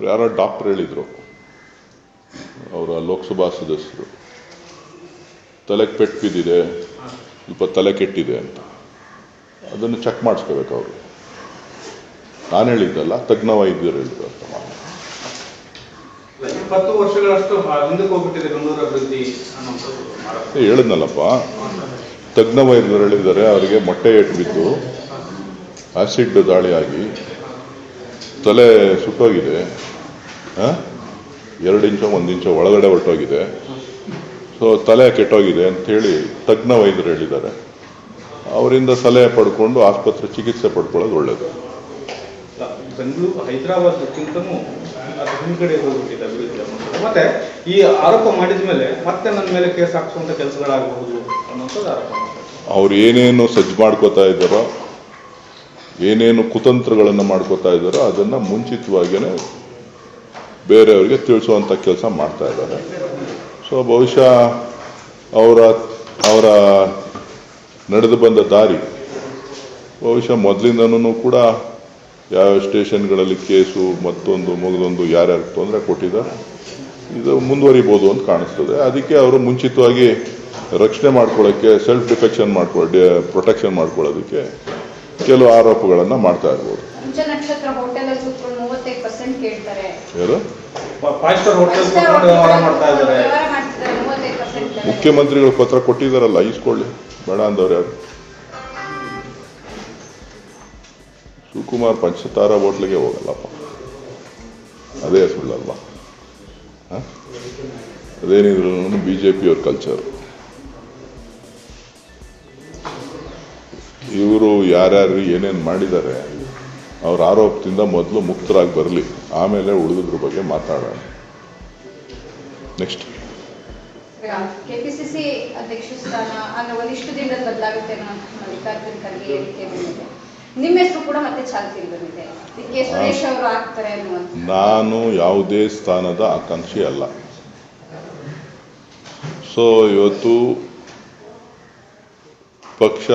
ಯಾರೋ ಡಾಕ್ಟರ್ ಹೇಳಿದರು. ಅವರ ಲೋಕಸಭಾ ಸದಸ್ಯರು. ತಲೆಗೆ ಪೆಟ್ಟು ಬಿದ್ದಿದೆ ಸ್ವಲ್ಪ ತಲೆ ಕೆಟ್ಟಿದೆ ಅಂತ. ಅದನ್ನು ಚೆಕ್ ಮಾಡಿಸ್ಕೋಬೇಕು ಅವರು. ನಾನು ಹೇಳಿದ್ದಲ್ಲ ತಜ್ಞ ವೈದ್ಯರು ಹೇಳಿದ್ರು ಅಂತ ಇಪ್ಪತ್ತು ವರ್ಷಗಳಷ್ಟು ಹಿಂದಕ್ಕೆ ಹೋಗ್ಬಿಟ್ಟಿದೆ ಬೆಂಗಳೂರು ಅಭಿವೃದ್ಧಿ ಅನ್ನೋಂಥದ್ದು ಏ, ಹೇಳಿದ್ನಲ್ಲಪ್ಪ. ತಜ್ಞ ವೈದ್ಯರು ಹೇಳಿದ್ದಾರೆ ಅವರಿಗೆ ಮೊಟ್ಟೆ ಏಟು ಬಿದ್ದು ಆಸಿಡ್ ದಾಳಿಯಾಗಿ ತಲೆ ಸುಟ್ಟೋಗಿದೆ? ಎರಡು ಇಂಚು ಒಂದು ಇಂಚು ಒಳಗಡೆ ಹೊರಟೋಗಿದೆ ಸೊ ತಲೆ ಕೆಟ್ಟೋಗಿದೆ ಅಂತೇಳಿ ತಜ್ಞ ವೈದ್ಯರು ಹೇಳಿದ್ದಾರೆ ಅವರಿಂದ ಸಲಹೆ ಪಡ್ಕೊಂಡು ಆಸ್ಪತ್ರೆ ಚಿಕಿತ್ಸೆ ಪಡ್ಕೊಳ್ಳೋದು ಒಳ್ಳೆಯದು ಬೆಂಗಳೂರು ಹೈದರಾಬಾದ್ಗಿಂತನೂ ಹಿಂದುಗಡೆ ಹೋಗ್ಬಿಟ್ಟಿದೆ ಅಭಿವೃದ್ಧಿ. ಮತ್ತೆ ಈ ಆರೋಪ ಮಾಡಿದ ಮೇಲೆ ಮತ್ತೆ ನನ್ನ ಮೇಲೆ ಕೇಸ್ ಹಾಕ್ಸುವಂತ ಕೆಲಸಗಳಾಗಬಹುದು ಅನ್ನೋಂಥದ್ದು ಆರೋಪ. ಅವ್ರು ಏನೇನು ಸಜ್ಜು ಮಾಡ್ಕೋತಾ ಇದ್ದಾರೋ ಏನೇನು ಕುತಂತ್ರಗಳನ್ನು ಮಾಡ್ಕೋತಾ ಇದ್ದಾರೋ ಅದನ್ನು ಮುಂಚಿತವಾಗಿಯೇ ಬೇರೆಯವರಿಗೆ ತಿಳಿಸುವಂಥ ಕೆಲಸ ಮಾಡ್ತಾ ಇದ್ದಾರೆ. ಸೊ ಬಹುಶಃ ಅವರ ಅವರ ನಡೆದು ಬಂದ ದಾರಿ ಬಹುಶಃ ಮೊದಲಿಂದನೂ ಕೂಡ ಯಾವ ಸ್ಟೇಷನ್ಗಳಲ್ಲಿ ಕೇಸು ಮತ್ತೊಂದು ಮಗದೊಂದು ಯಾರ್ಯಾರು ತೊಂದರೆ ಕೊಟ್ಟಿದ್ದಾರೆ ಇದು ಮುಂದುವರಿಬೋದು ಅಂತ ಕಾಣಿಸ್ತದೆ. ಅದಕ್ಕೆ ಅವರು ಮುಂಚಿತವಾಗಿ ರಕ್ಷಣೆ ಮಾಡ್ಕೊಳ್ಳೋಕ್ಕೆ ಸೆಲ್ಫ್ ಡಿಫೆಕ್ಷನ್ ಮಾಡ್ಕೊ ಪ್ರೊಟೆಕ್ಷನ್ ಮಾಡ್ಕೊಳ್ಳೋದಕ್ಕೆ ಕೆಲವು ಆರೋಪಗಳನ್ನು ಮಾಡ್ತಾ ಇರ್ಬೋದು. ಫೈವ್ ಸ್ಟಾರ್ ಹೋಟೆಲ್ ವ್ಯವಹಾರ ಮಾಡ್ತಾ ಇದ್ದಾರೆ. ಮುಖ್ಯಮಂತ್ರಿಗಳು ಪತ್ರ ಕೊಟ್ಟಿದ್ದಾರಲ್ಲ ಇಸ್ಕೊಳ್ಳಿ ಬೇಡ ಅಂದವ್ರು ಯಾರು? ಶಿವಕುಮಾರ್ ಪಂಚತಾರ ಹೋಟ್ಲಿಗೆ ಹೋಗಲ್ಲಪ್ಪ. ಅದೇ ಸುಳ್ಳಲ್ವಾ ಹ? ಅದೇನಿದ್ರು ಬಿ ಜೆ ಪಿಯವ್ರ ಕಲ್ಚರ್ ಇವರು ಯಾರ್ಯಾರು ಏನೇನು ಮಾಡಿದ್ದಾರೆ ಅವ್ರ ಆರೋಪದಿಂದ ಮೊದಲು ಮುಕ್ತರಾಗಿ ಬರಲಿ ಆಮೇಲೆ ಉಳಿದ್ರ ಬಗ್ಗೆ ಮಾತಾಡೋಣ. ನೆಕ್ಸ್ಟ್ ಕೆಪಿಸಿಸಿ ಅಧ್ಯಕ್ಷ ಸ್ಥಾನ ಅಂದ್ರೆ ಒಂದಿಷ್ಟು ದಿನದಲ್ಲಿ ಬದಲಾಗುತ್ತೆ ಅನ್ನೋ ಮಲ್ಲಿಕಾರ್ಜುನ್ ಖರ್ಗೆ ಹೇಳಿಕೆ ಬಂದಿದೆ. ನಿಮ್ಮ ಹೆಸರು ಕೂಡ ಮತ್ತೆ ಚಾಲ್ತಿಯಲ್ಲಿ ಬಂದಿದೆ. ಡಿ ಕೆ ಸುರೇಶ್ ಅವರು ಆಗ್ತಾರೆ ಅನ್ನುವಂಥ ನಾನು ಯಾವುದೇ ಸ್ಥಾನದ ಆಕಾಂಕ್ಷಿ ಅಲ್ಲ. ಸೊ ಇವತ್ತು ಪಕ್ಷ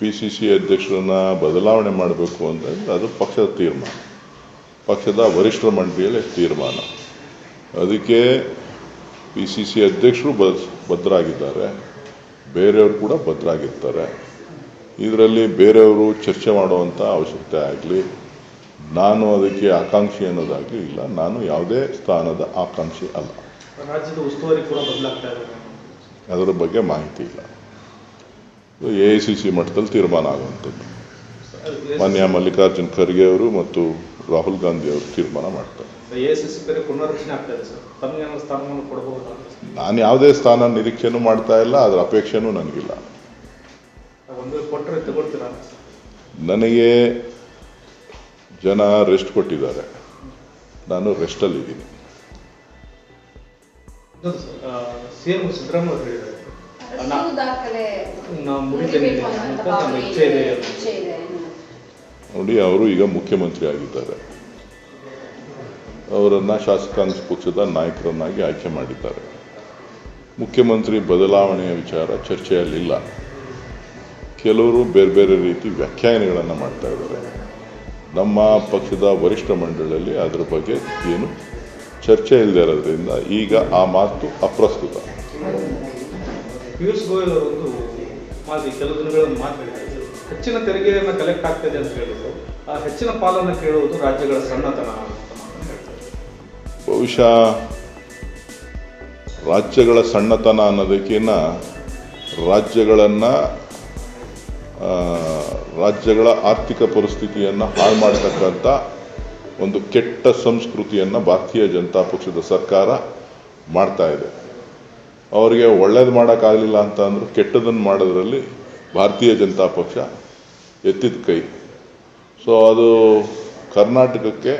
ಪಿ ಸಿ ಸಿ ಅಧ್ಯಕ್ಷರನ್ನ ಬದಲಾವಣೆ ಮಾಡಬೇಕು ಅಂದರೆ ಅದು ಪಕ್ಷದ ತೀರ್ಮಾನ. ಪಕ್ಷದ ವರಿಷ್ಠರ ಮಂಡಳಿಯಲ್ಲಿ ತೀರ್ಮಾನ. ಅದಕ್ಕೆ ಪಿ ಸಿ ಸಿ ಅಧ್ಯಕ್ಷರು ಬದ್ ಭದ್ರಾಗಿದ್ದಾರೆ. ಬೇರೆಯವರು ಕೂಡ ಭದ್ರಾಗಿರ್ತಾರೆ. ಇದರಲ್ಲಿ ಬೇರೆಯವರು ಚರ್ಚೆ ಮಾಡುವಂಥ ಅವಶ್ಯಕತೆ ಆಗಲಿ ನಾನು ಅದಕ್ಕೆ ಆಕಾಂಕ್ಷಿ ಅನ್ನೋದಾಗಲಿ ಇಲ್ಲ. ನಾನು ಯಾವುದೇ ಸ್ಥಾನದ ಆಕಾಂಕ್ಷಿ ಅಲ್ಲ. ರಾಜ್ಯದ ಉಸ್ತುವಾರಿ ಕೂಡ ಬದಲಾಗ್ತಾ ಇದೆ ಅದರ ಬಗ್ಗೆ ಮಾಹಿತಿ ಇಲ್ಲ. ಎ ಐ ಸಿ ಸಿ ಮಟ್ಟದಲ್ಲಿ ತೀರ್ಮಾನ ಆಗುವಂಥದ್ದು. ಮಾನ್ಯ ಮಲ್ಲಿಕಾರ್ಜುನ್ ಖರ್ಗೆ ಅವರು ಮತ್ತು ರಾಹುಲ್ ಗಾಂಧಿ ಅವರು ತೀರ್ಮಾನ ಮಾಡ್ತಾರೆ. ನಾನು ಯಾವುದೇ ಸ್ಥಾನ ನಿರೀಕ್ಷೆನೂ ಮಾಡ್ತಾ ಇಲ್ಲ ಅದರ ಅಪೇಕ್ಷೆನೂ ನನಗಿಲ್ಲ. ನನಗೆ ಜನ ರೆಸ್ಟ್ ಕೊಟ್ಟಿದ್ದಾರೆ. ನಾನು ರೆಸ್ಟಲ್ಲಿದ್ದೀನಿ ಸಿಎಂ ಸಿದ್ದರಾಮಯ್ಯ ನೋಡಿ ಅವರು ಈಗ ಮುಖ್ಯಮಂತ್ರಿ ಆಗಿದ್ದಾರೆ. ಅವರನ್ನು ಶಾಸಕಾಂಗ ಪಕ್ಷದ ನಾಯಕರನ್ನಾಗಿ ಆಯ್ಕೆ ಮಾಡಿದ್ದಾರೆ. ಮುಖ್ಯಮಂತ್ರಿ ಬದಲಾವಣೆಯ ವಿಚಾರ ಚರ್ಚೆಯಲ್ಲಿಲ್ಲ ಕೆಲವರು ಬೇರೆ ಬೇರೆ ರೀತಿ ವ್ಯಾಖ್ಯಾನಗಳನ್ನು ಮಾಡ್ತಾ ಇದ್ದಾರೆ. ನಮ್ಮ ಪಕ್ಷದ ವರಿಷ್ಠ ಮಂಡಳಿಯಲ್ಲಿ ಅದರ ಬಗ್ಗೆ ಏನು ಚರ್ಚೆ ಇಲ್ಲದೆ ಇರೋದ್ರಿಂದ ಈಗ ಆ ಮಾತು ಅಪ್ರಸ್ತುತ. ಪಿಯೂಷ್ ಗೋಯಲ್ ಅವರೊಂದು ಮಾತು ಕೆಲವು ದಿನಗಳನ್ನು ಮಾತಾಡಿದ್ದಾರೆ ಹೆಚ್ಚಿನ ತೆರಿಗೆಯನ್ನು ಕಲೆಕ್ಟ್ ಆಗ್ತದೆ ಅಂತ ಹೇಳಿದ್ರು. ಆ ಹೆಚ್ಚಿನ ಪಾಲನ್ನು ಕೇಳುವುದು ರಾಜ್ಯಗಳ ಸಣ್ಣತನ ಬಹುಶಃ ರಾಜ್ಯಗಳ ಸಣ್ಣತನ ಅನ್ನೋದಕ್ಕಿಂತ ರಾಜ್ಯಗಳನ್ನು ರಾಜ್ಯಗಳ ಆರ್ಥಿಕ ಪರಿಸ್ಥಿತಿಯನ್ನು ಹಾಳು ಮಾಡತಕ್ಕಂಥ ಒಂದು ಕೆಟ್ಟ ಸಂಸ್ಕೃತಿಯನ್ನು ಭಾರತೀಯ ಜನತಾ ಪಕ್ಷದ ಸರ್ಕಾರ ಮಾಡ್ತಾ ಇದೆ. ಅವರಿಗೆ ಒಳ್ಳೇದು ಮಾಡೋಕ್ಕಾಗಲಿಲ್ಲ ಅಂತ ಅಂದರು ಕೆಟ್ಟದನ್ನು ಮಾಡೋದ್ರಲ್ಲಿ ಭಾರತೀಯ ಜನತಾ ಪಕ್ಷ ಎತ್ತಿದ ಕೈ. ಸೊ ಅದು ಕರ್ನಾಟಕಕ್ಕೆ,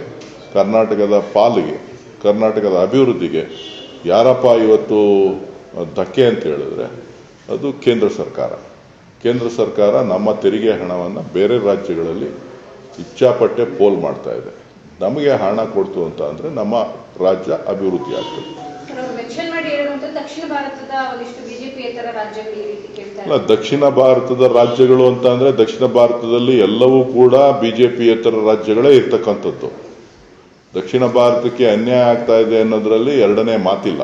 ಕರ್ನಾಟಕದ ಪಾಲಿಗೆ, ಕರ್ನಾಟಕದ ಅಭಿವೃದ್ಧಿಗೆ ಯಾರಪ್ಪ ಇವತ್ತು ಧಕ್ಕೆ ಅಂತ ಹೇಳಿದ್ರೆ ಅದು ಕೇಂದ್ರ ಸರ್ಕಾರ. ಕೇಂದ್ರ ಸರ್ಕಾರ ನಮ್ಮ ತೆರಿಗೆ ಹಣವನ್ನು ಬೇರೆ ರಾಜ್ಯಗಳಲ್ಲಿ ಇಚ್ಛಾಪಟ್ಟೆ ಪೋಲ್ ಮಾಡ್ತಾ ಇದೆ. ನಮಗೆ ಹಣ ಕೊಡ್ತು ಅಂತ ಅಂದರೆ ನಮ್ಮ ರಾಜ್ಯ ಅಭಿವೃದ್ಧಿ ಆಗ್ತದೆ. ದಕ್ಷಿಣ ಭಾರತದ ಒಂದಿಷ್ಟು ರಾಜ್ಯಗಳು ದಕ್ಷಿಣ ಭಾರತದ ರಾಜ್ಯಗಳು ಅಂತ ಅಂದ್ರೆ ದಕ್ಷಿಣ ಭಾರತದಲ್ಲಿ ಎಲ್ಲವೂ ಕೂಡ ಬಿಜೆಪಿಯೇತರ ರಾಜ್ಯಗಳೇ ಇರ್ತಕ್ಕಂಥದ್ದು. ದಕ್ಷಿಣ ಭಾರತಕ್ಕೆ ಅನ್ಯಾಯ ಆಗ್ತಾ ಇದೆ ಅನ್ನೋದ್ರಲ್ಲಿ ಎರಡನೇ ಮಾತಿಲ್ಲ.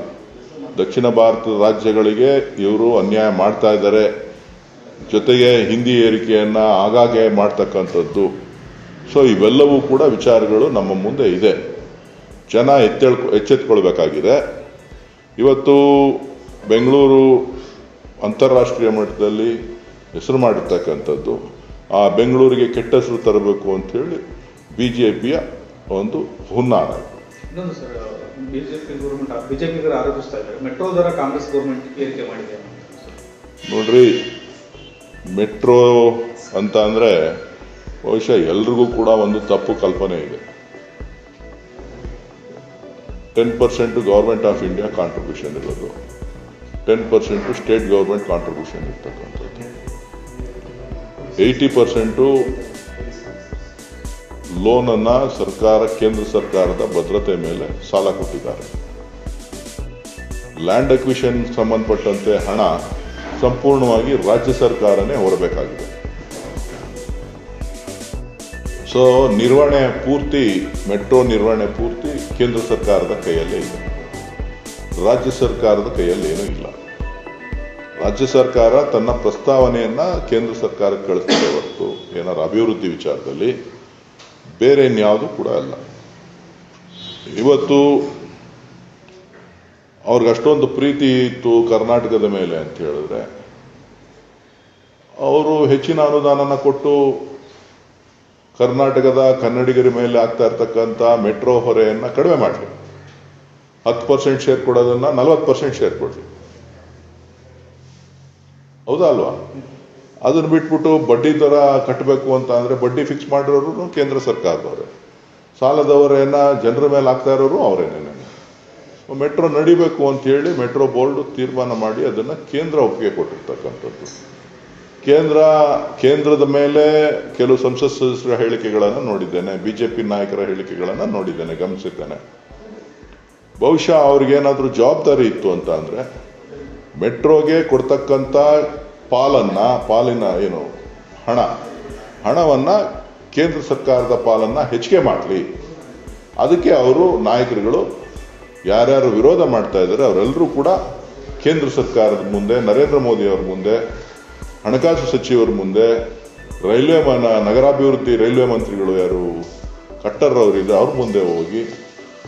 ದಕ್ಷಿಣ ಭಾರತದ ರಾಜ್ಯಗಳಿಗೆ ಇವರು ಅನ್ಯಾಯ ಮಾಡ್ತಾ ಇದ್ದಾರೆ. ಜೊತೆಗೆ ಹಿಂದಿ ಏರಿಕೆಯನ್ನ ಆಗಾಗ್ಗೆ ಮಾಡ್ತಕ್ಕಂಥದ್ದು. ಸೊ ಇವೆಲ್ಲವೂ ಕೂಡ ವಿಚಾರಗಳು ನಮ್ಮ ಮುಂದೆ ಇದೆ. ಜನ ಎತ್ತೆಳ್ಕೊ, ಎಚ್ಚೆತ್ಕೊಳ್ಬೇಕಾಗಿದೆ. ಇವತ್ತು ಬೆಂಗಳೂರು ಅಂತಾರಾಷ್ಟ್ರೀಯ ಮಟ್ಟದಲ್ಲಿ ಹೆಸರು ಮಾಡಿರ್ತಕ್ಕಂಥದ್ದು. ಆ ಬೆಂಗಳೂರಿಗೆ ಕೆಟ್ಟ ಹೆಸರು ತರಬೇಕು ಅಂತೇಳಿ ಬಿ ಜೆ ಪಿಯ ಒಂದು ಹುನ್ನಾರ ಇನ್ನೊಂದು ಸರ್ ಬಿಜೆಪಿ ಗೌರ್ಮೆಂಟ್ ಆರೋಪಿಸ್ತಾ ಇದ್ದಾರೆ. ಮೆಟ್ರೋ ದರ ಕಾಂಗ್ರೆಸ್ ಗೌರ್ಮೆಂಟ್ ಏರಿಕೆ ಮಾಡಿದೆ. ನೋಡ್ರಿ ಮೆಟ್ರೋ ಅಂತ ಅಂದರೆ ಬಹುಶಃ ಎಲ್ರಿಗೂ ಕೂಡ ಒಂದು ತಪ್ಪು ಕಲ್ಪನೆ ಇದೆ. Ten percent government of India contribution ಇರೋದು. Ten percent state government contribution ಇರ್ತಕ್ಕಂಥದ್ದು. ಏಯ್ಟಿ ಪರ್ಸೆಂಟು ಲೋನನ್ನು ಸರ್ಕಾರ, ಕೇಂದ್ರ ಸರ್ಕಾರದ ಭದ್ರತೆ ಮೇಲೆ ಸಾಲ ಕೊಟ್ಟಿದ್ದಾರೆ. ಲ್ಯಾಂಡ್ ಅಕ್ವಿಷನ್ ಸಂಬಂಧಪಟ್ಟಂತೆ ಹಣ ಸಂಪೂರ್ಣವಾಗಿ ರಾಜ್ಯ ಸರ್ಕಾರನೇ ಹೊರಬೇಕಾಗಿದೆ. ಸೊ ನಿರ್ವಹಣೆ ಪೂರ್ತಿ ಮೆಟ್ರೋ ನಿರ್ವಹಣೆ ಪೂರ್ತಿ ಕೇಂದ್ರ ಸರ್ಕಾರದ ಕೈಯಲ್ಲೇ ಇದೆ. ರಾಜ್ಯ ಸರ್ಕಾರದ ಕೈಯಲ್ಲಿ ಏನೂ ಇಲ್ಲ. ರಾಜ್ಯ ಸರ್ಕಾರ ತನ್ನ ಪ್ರಸ್ತಾವನೆಯನ್ನ ಕೇಂದ್ರ ಸರ್ಕಾರಕ್ಕೆ ಕಳಿಸ್ತದೆ ಹೊರತು ಏನಾರು ಅಭಿವೃದ್ಧಿ ವಿಚಾರದಲ್ಲಿ ಬೇರೆ ಇನ್ಯಾವುದು ಕೂಡ ಅಲ್ಲ. ಇವತ್ತು ಅವ್ರಿಗೆ ಅಷ್ಟೊಂದು ಪ್ರೀತಿ ಇತ್ತು ಕರ್ನಾಟಕದ ಮೇಲೆ ಅಂತ ಹೇಳಿದ್ರೆ, ಅವರು ಹೆಚ್ಚಿನ ಅನುದಾನನ ಕೊಟ್ಟು ಕರ್ನಾಟಕದ ಕನ್ನಡಿಗರ ಮೇಲೆ ಆಗ್ತಾ ಇರ್ತಕ್ಕಂಥ ಮೆಟ್ರೋ ಹೊರೆಯನ್ನು ಕಡಿಮೆ ಮಾಡಲಿ. ಹತ್ತು ಪರ್ಸೆಂಟ್ ಶೇರ್ ಕೊಡೋದನ್ನ ನಲವತ್ತು ಪರ್ಸೆಂಟ್ ಶೇರ್ ಕೊಡಲಿ. ಹೌದಾ ಅಲ್ವಾ? ಅದನ್ನ ಬಿಟ್ಬಿಟ್ಟು ಬಡ್ಡಿ ದರ ಕಟ್ಟಬೇಕು ಅಂತ ಅಂದರೆ ಬಡ್ಡಿ ಫಿಕ್ಸ್ ಮಾಡಿರೋರು ಕೇಂದ್ರ ಸರ್ಕಾರದವರೇ. ಸಾಲದವರೇನ ಜನರ ಮೇಲೆ ಆಗ್ತಾ ಇರೋರು ಅವರೇನೇನೆ ಮೆಟ್ರೋ ನಡಿಬೇಕು ಅಂತ ಹೇಳಿ ಮೆಟ್ರೋ ಬೋರ್ಡ್ ತೀರ್ಮಾನ ಮಾಡಿ ಅದನ್ನ ಕೇಂದ್ರ ಒಪ್ಪಿಗೆ ಕೊಟ್ಟಿರ್ತಕ್ಕಂಥದ್ದು. ಕೇಂದ್ರ, ಕೇಂದ್ರದ ಮೇಲೆ ಕೆಲವು ಸಂಸತ್ ಸದಸ್ಯರ ಹೇಳಿಕೆಗಳನ್ನು ನೋಡಿದ್ದೇನೆ, ಬಿಜೆಪಿ ನಾಯಕರ ಹೇಳಿಕೆಗಳನ್ನು ನೋಡಿದ್ದೇನೆ, ಗಮನಿಸಿದ್ದೇನೆ. ಬಹುಶಃ ಅವ್ರಿಗೇನಾದರೂ ಜವಾಬ್ದಾರಿ ಇತ್ತು ಅಂತ ಅಂದರೆ, ಮೆಟ್ರೋಗೆ ಕೊಡ್ತಕ್ಕಂಥ ಪಾಲನ್ನು, ಪಾಲಿನ ಏನು, ಹಣ, ಹಣವನ್ನು ಕೇಂದ್ರ ಸರ್ಕಾರದ ಪಾಲನ್ನು ಹೆಚ್ಚಿಗೆ ಮಾಡಲಿ. ಅದಕ್ಕೆ ಅವರು ನಾಯಕರುಗಳು ಯಾರ್ಯಾರು ವಿರೋಧ ಮಾಡ್ತಾ ಇದ್ದಾರೆ, ಅವರೆಲ್ಲರೂ ಕೂಡ ಕೇಂದ್ರ ಸರ್ಕಾರದ ಮುಂದೆ, ನರೇಂದ್ರ ಮೋದಿ ಅವ್ರ ಮುಂದೆ ಹಣಕಾಸು ಸಚಿವರ ಮುಂದೆ ರೈಲ್ವೆ ಮನ ನಗರಾಭಿವೃದ್ಧಿ ರೈಲ್ವೆ ಮಂತ್ರಿಗಳು ಯಾರು ಕಟ್ಟರ್ ಅವರಿದ್ದ ಅವ್ರ ಮುಂದೆ ಹೋಗಿ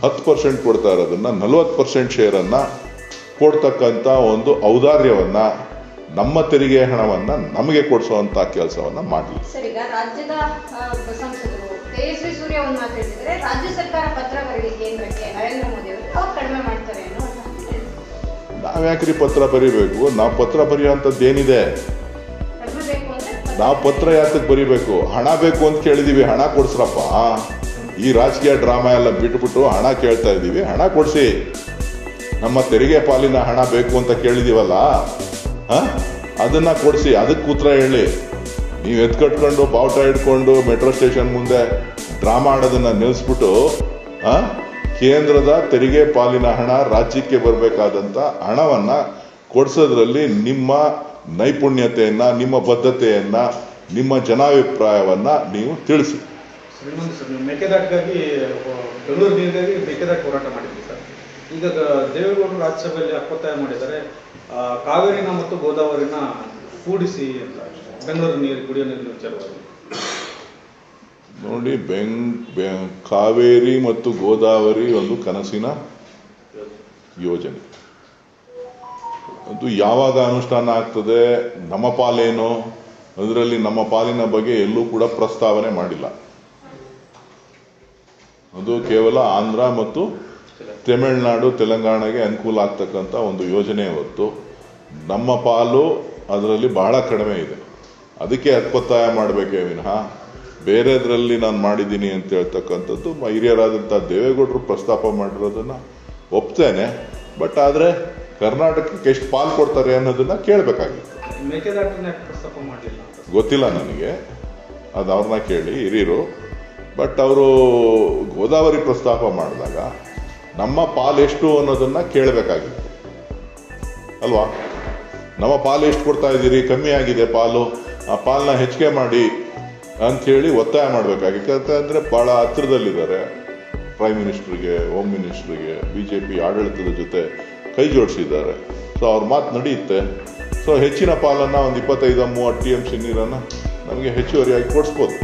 ಹತ್ತು ಪರ್ಸೆಂಟ್ ಕೊಡ್ತಾ ಇರೋದನ್ನ ನಲವತ್ತು ಪರ್ಸೆಂಟ್ ಶೇರನ್ನ ಕೊಡ್ತಕ್ಕಂಥ ಒಂದು ಔದಾರ್ಯವನ್ನ ನಮ್ಮ ತೆರಿಗೆ ಹಣವನ್ನ ನಮಗೆ ಕೊಡಿಸುವಂಥ ಕೆಲಸವನ್ನ ಮಾಡಲಿ. ಸರ್ ಈಗ ರಾಜ್ಯದ ಆ, ಸಂಸದರು ತೇಜಸ್ವಿ ಸೂರ್ಯ ಒಂದು ಮಾತು ಹೇಳ್ತಿದ್ರೆ ರಾಜ್ಯ ಸರ್ಕಾರ ಪತ್ರ ಬರಲಿ ಕೇಂದ್ರಕ್ಕೆ ನರೇಂದ್ರ ಮೋದಿ ಅವರು ಅವ್ರು ಕಡಿಮೆ ಮಾಡ್ತಾರೆ ಅನ್ನೋ ಒಂದು ಮಾತು ನಾವ್ಯಾಕ್ರಿ ಪತ್ರ ಬರೀಬೇಕು? ನಾವು ಪತ್ರ ಬರೆಯುವಂಥದ್ದು ಏನಿದೆ ನಾವು ಪತ್ರ ಯಾತಕ್ಕೆ ಬರೀಬೇಕು, ಹಣ ಬೇಕು ಅಂತ ಕೇಳಿದ್ದೀವಿ ಹಣ ಕೊಡ್ಸ್ರಪ್ಪ. ಈ ರಾಜಕೀಯ ಡ್ರಾಮಾ ಎಲ್ಲ ಬಿಟ್ಬಿಟ್ಟು ಹಣ ಕೇಳ್ತಾ ಇದ್ದೀವಿ, ಹಣ ಕೊಡಿಸಿ. ನಮ್ಮ ತೆರಿಗೆ ಪಾಲಿನ ಹಣ ಬೇಕು ಅಂತ ಕೇಳಿದ್ದೀವಲ್ಲ ಹಾಂ? ಅದನ್ನು ಕೊಡಿಸಿ, ಅದಕ್ಕೆ ಉತ್ತರ ಹೇಳಿ. ನೀವು ಎತ್ಕಟ್ಕೊಂಡು ಬಾವುಟ ಇಟ್ಕೊಂಡು ಮೆಟ್ರೋ ಸ್ಟೇಷನ್ ಮುಂದೆ ಡ್ರಾಮಾ ಆಡೋದನ್ನು ನಿಲ್ಲಿಸ್ಬಿಟ್ಟು ಕೇಂದ್ರದ ತೆರಿಗೆ ಪಾಲಿನ ಹಣ ರಾಜ್ಯಕ್ಕೆ ಬರಬೇಕಾದಂಥ ಹಣವನ್ನು ಕೊಡಿಸೋದ್ರಲ್ಲಿ ನಿಮ್ಮ ನೈಪುಣ್ಯತೆಯನ್ನ ನಿಮ್ಮ ಬದ್ಧತೆಯನ್ನು ನಿಮ್ಮ ಜನಾಭಿಪ್ರಾಯವನ್ನು ನೀವು ತಿಳಿಸಿ. ಮೇಕೆದಾಟಿಗಾಗಿ ಬೆಂಗಳೂರು ನೀರಿಗಾಗಿ ಮೇಕೆದಾಟು ಹೋರಾಟ ಮಾಡಿದ್ವಿ ಸರ್. ಈಗ ದೇವೇಗೌಡರು ರಾಜ್ಯಸಭೆಯಲ್ಲಿ ಅಪ್ಪತ್ತಾಯ ಮಾಡಿದ್ದಾರೆ. ಕಾವೇರಿನ ಮತ್ತು ಗೋದಾವರಿನ ಕೂಡಿಸಿ ಅಂತ. ಬೆಂಗಳೂರು ನೀರು ಕುಡಿಯೋ ನೀರಿನ ವಿಚಾರವಾಗಿ ನೋಡಿ ಬೆಂಗ್ ಬೆ- ಕಾವೇರಿ ಮತ್ತು ಗೋದಾವರಿ ಒಂದು ಕನಸಿನ ಯೋಜನೆ. ಅದು ಯಾವಾಗ ಅನುಷ್ಠಾನ ಆಗ್ತದೆ, ನಮ್ಮ ಪಾಲೇನು, ಅದರಲ್ಲಿ ನಮ್ಮ ಪಾಲಿನ ಬಗ್ಗೆ ಎಲ್ಲೂ ಕೂಡ ಪ್ರಸ್ತಾವನೆ ಮಾಡಿಲ್ಲ. ಅದು ಕೇವಲ ಆಂಧ್ರ ಮತ್ತು ತಮಿಳುನಾಡು, ತೆಲಂಗಾಣಗೆ ಅನುಕೂಲ ಆಗ್ತಕ್ಕಂಥ ಒಂದು ಯೋಜನೆ ಹೊತ್ತು. ನಮ್ಮ ಪಾಲು ಅದರಲ್ಲಿ ಬಹಳ ಕಡಿಮೆ ಇದೆ. ಅದಕ್ಕೆ ಅತ್ಪತ್ತಾಯ ಮಾಡಬೇಕೇ ವಿನಃ. ಬೇರೆದ್ರಲ್ಲಿ ನಾನು ಮಾಡಿದ್ದೀನಿ ಅಂತ ಹೇಳ್ತಕ್ಕಂಥದ್ದು, ಹಿರಿಯರಾದಂಥ ದೇವೇಗೌಡರು ಪ್ರಸ್ತಾಪ ಮಾಡಿರೋದನ್ನು ಒಪ್ತೇನೆ. ಬಟ್ ಆದರೆ ಕರ್ನಾಟಕಕ್ಕೆ ಎಷ್ಟು ಪಾಲು ಕೊಡ್ತಾರೆ ಅನ್ನೋದನ್ನ ಕೇಳಬೇಕಾಗಿತ್ತು? ಗೊತ್ತಿಲ್ಲ ನನಗೆ. ಅದು ಅವ್ರನ್ನ ಕೇಳಿ ಹಿರಿಯರು. ಬಟ್ ಅವರು ಗೋದಾವರಿ ಪ್ರಸ್ತಾಪ ಮಾಡಿದಾಗ ನಮ್ಮ ಪಾಲು ಎಷ್ಟು ಅನ್ನೋದನ್ನ ಕೇಳಬೇಕಾಗಿತ್ತು ಅಲ್ವಾ? ನಮ್ಮ ಪಾಲು ಎಷ್ಟು ಕೊಡ್ತಾ ಇದ್ದೀರಿ? ಕಮ್ಮಿ ಆಗಿದೆ ಪಾಲು. ಆ ಪಾಲನ್ನ ಹೆಚ್ಚಿಗೆ ಮಾಡಿ ಅಂಥೇಳಿ ಒತ್ತಾಯ ಮಾಡಬೇಕಾಗಿತ್ತು ಯಾಕಂದ್ರೆ ಭಾಳ ಹತ್ತಿರದಲ್ಲಿದ್ದಾರೆ. ಪ್ರೈಮ್ ಮಿನಿಸ್ಟ್ರಿಗೆ ಹೋಮ್ ಮಿನಿಸ್ಟ್ರಿಗೆ ಬಿ ಜೆ ಪಿ ಆಡಳಿತದ ಜೊತೆ ಕೈ ಜೋಡಿಸಿದ್ದಾರೆ ಸೊ ಅವ್ರ ಮಾತು ನಡೆಯುತ್ತೆ ಸೊ ಹೆಚ್ಚಿನ ಪಾಲನ್ನು ಒಂದು ಇಪ್ಪತ್ತೈದು, ಮೂವತ್ತು ಟಿ ಎಂ ಸಿ ನೀರನ್ನು ನಮಗೆ ಹೆಚ್ಚುವರಿಯಾಗಿ ಕೊಡಿಸ್ಬೋದು.